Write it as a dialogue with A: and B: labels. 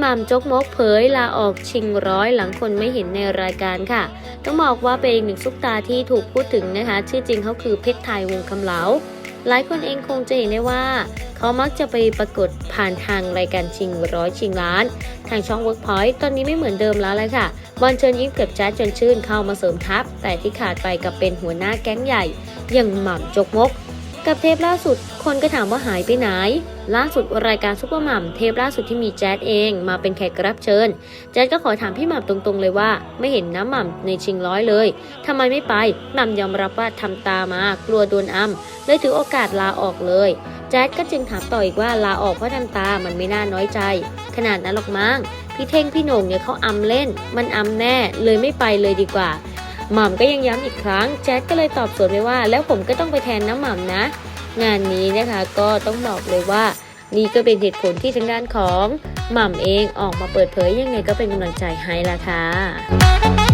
A: หม่ำจกมกเผยลาออกชิงร้อยหลังคนไม่เห็นในรายการค่ะ ต้องบอกว่าเป็นอีกหนึ่งซุปตาที่ถูกพูดถึงนะคะ ชื่อจริงเขาคือเพชรไทยวงคำเหลา หลายคนเองคงจะเห็นได้ว่าเขามักจะไปปรากฏผ่านทางรายการชิงร้อยชิงล้าน ทางช่อง Workpoint ตอนนี้ไม่เหมือนเดิมแล้วเลยค่ะบอลเชิญยิ้มเกับจ๊ดจนชื่นเข้ามาเสริมทัพ แต่ที่ขาดไปกับเป็นหัวหน้าแก๊งใหญ่อย่างหม่ำจกมก กับเทปล่าสุด คนก็ถามว่าหายไปไหน ล่าสุดรายการซุปเปอร์ม่ำเทปล่าสุดที่มีแจ๊ดเองมาเป็นแขกรับเชิญ แจ๊ดก็ขอถามพี่หม่ำตรงๆเลยว่า ไม่เห็นน้ำหม่ำในชิงร้อยเลยทำไมไม่ไปหม่ำยอมรับว่าทำตามากลัวโดนอัมเลยถือโอกาสลาออกเลย แจ๊ดก็จึงถามต่ออีกว่าลาออกเพราะทำตามันไม่น่าน้อยใจ ขนาดนั้นหรอกมั้งพี่เท่งพี่โหน่งเนี่ยเขาอำเล่น มันอำแน่เลยไม่ไปเลยดีกว่า หม่ำก็ยังย้ำอีกครั้งแจ็คก็เลยตอบสวนไปว่า แล้วผมก็ต้องไปแทนน้ำหม่ำนะ งานนี้นะคะก็ต้องบอกเลยว่า นี่ก็เป็นเหตุผลที่ทางด้านของหม่ำเองออกมาเปิดเผยยังไงก็เป็นกำลังใจให้ละค่ะ